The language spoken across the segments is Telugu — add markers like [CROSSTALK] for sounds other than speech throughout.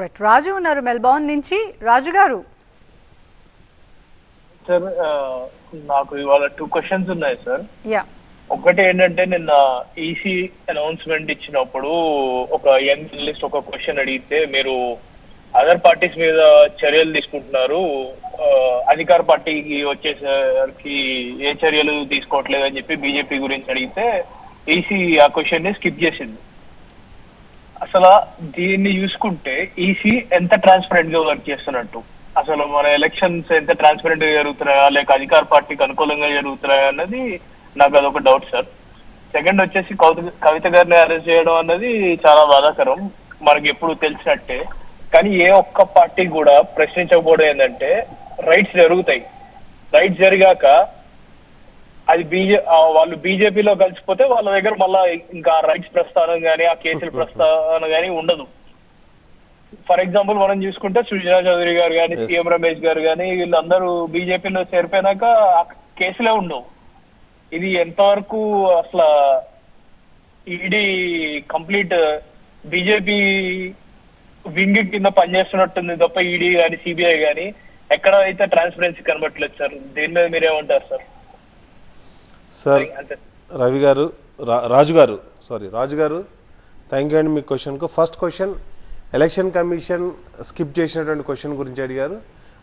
రైట్ రాజు ఉన్నారు మెల్బోర్న్ నుంచి. రాజు గారు. సార్ నాకు ఇవాళ టూ క్వశ్చన్స్ ఉన్నాయి సార్. యా ఒకటి ఏంటంటే నిన్న ఈసీ అనౌన్స్మెంట్ ఇచ్చినప్పుడు ఒక యంగ్ జర్నలిస్ట్ ఒక క్వశ్చన్ అడిగితే మీరు అదర్ పార్టీస్ మీద చర్యలు తీసుకుంటున్నారు. అధికార పార్టీకి వచ్చేసరికి ఏ చర్యలు తీసుకోవట్లేదు అని చెప్పి బీజేపీ గురించి అడిగితే ఈసీ ఆ క్వశ్చన్ని స్కిప్ చేసింది. అసలు దీన్ని చూసుకుంటే ఈసీ ఎంత ట్రాన్స్పరెంట్గా వర్క్ చేస్తున్నట్టు? అసలు మన ఎలక్షన్స్ ఎంత ట్రాన్స్పరెంట్గా జరుగుతున్నాయా? లేక అధికార పార్టీకి అనుకూలంగా జరుగుతున్నాయా అన్నది నాకు అదొక డౌట్ సార్ సెకండ్ వచ్చేసి కవిత కవిత గారిని అరెస్ట్ చేయడం అన్నది చాలా బాధాకరం. మనకి ఎప్పుడు తెలిసినట్టే. కానీ ఏ ఒక్క పార్టీ కూడా ప్రశ్నించకపోవడం ఏంటంటే రైట్స్ జరుగుతాయి. రైట్స్ జరిగాక అది బీజే వాళ్ళు బీజేపీలో కలిసిపోతే వాళ్ళ దగ్గర మళ్ళా ఇంకా రైట్స్ ప్రస్థానం కానీ ఆ కేసుల [LAUGHS] ప్రస్థానం కానీ ఉండదు. ఫర్ ఎగ్జాంపుల్ మనం చూసుకుంటే సుజనా చౌదరి గారు కానీ. సీఎం రమేష్ గారు కానీ వీళ్ళందరూ బీజేపీలో చేరిపోయినాక ఆ కేసులే ఉండవు. ఇది ఎంతవరకు అసలు ఈడీ కంప్లీట్ బీజేపీ వింగ్ కింద పనిచేస్తున్నట్టుంది తప్ప ఈడీ కానీ సిబిఐ కానీ ఎక్కడ అయితే ట్రాన్స్పరెన్సీ కనబట్టలేదు సార్? దీని మీద మీరేమంటారు సార్? సార్ రవి గారు రా- రాజు గారు సారీ రాజు గారు థ్యాంక్ యూ అండి మీ క్వశ్చన్కు first question election commission skip చేసినటువంటి క్వశ్చన్ గురించి అడిగారు.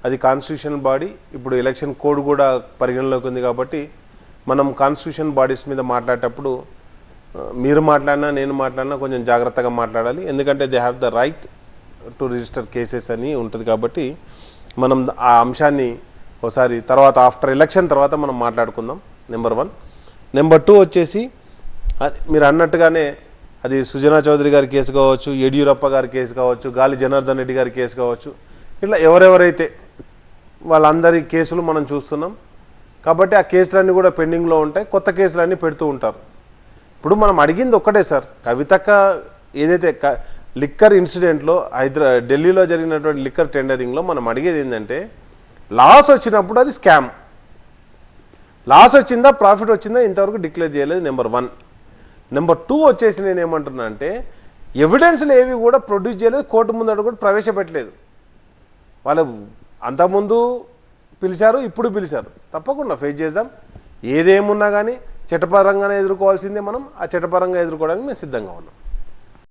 అది కాన్స్టిట్యూషన్ బాడీ ఇప్పుడు ఎలక్షన్ కోడ్ కూడా పరిగణలోకి ఉంది కాబట్టి మనం కాన్స్టిట్యూషన్ బాడీస్ మీద మాట్లాడేటప్పుడు మీరు మాట్లాడినా నేను మాట్లాడినా కొంచెం జాగ్రత్తగా మాట్లాడాలి. ఎందుకంటే they have the right to register cases అని ఉంటుంది కాబట్టి మనం ఆ అంశాన్ని ఒకసారి తర్వాత ఆఫ్టర్ ఎలక్షన్ తర్వాత మనం మాట్లాడుకుందాం. Number one. నెంబర్ టూ వచ్చేసి మీరు అన్నట్టుగానే అది సుజనా చౌదరి గారి కేసు కావచ్చు యడియూరప్ప గారి కేసు కావచ్చు గాలి జనార్దన్ రెడ్డి గారి కేసు కావచ్చు ఇట్లా ఎవరెవరైతే వాళ్ళందరి కేసులు మనం చూస్తున్నాం. కాబట్టి ఆ కేసులన్నీ కూడా పెండింగ్లో ఉంటాయి కొత్త కేసులన్నీ పెడుతూ ఉంటారు. ఇప్పుడు మనం అడిగింది ఒక్కటే సార్ కవితక్క ఏదైతే క లిక్కర్ ఇన్సిడెంట్లో హైదరా ఢిల్లీలో జరిగినటువంటి లిక్కర్ టెండరింగ్లో మనం అడిగేది ఏంటంటే లాస్ వచ్చినప్పుడు అది స్కామ్. లాస్ వచ్చిందా ప్రాఫిట్ వచ్చిందా ఇంతవరకు డిక్లేర్ చేయలేదు నెంబర్ వన్. నెంబర్ టూ వచ్చేసి నేను ఏమంటున్నా అంటే ఎవిడెన్స్లు ఏవి కూడా ప్రొడ్యూస్ చేయలేదు కోర్టు ముందట కూడా ప్రవేశపెట్టలేదు. వాళ్ళు అంతకుముందు పిలిచారు ఇప్పుడు పిలిచారు. తప్పకుండా ఫేస్ చేద్దాం. ఏదేమున్నా కానీ చట్టపరంగానే ఎదుర్కోవాల్సిందే మనం ఆ చట్టపరంగా ఎదుర్కోవడానికి మేము సిద్ధంగా ఉన్నాం.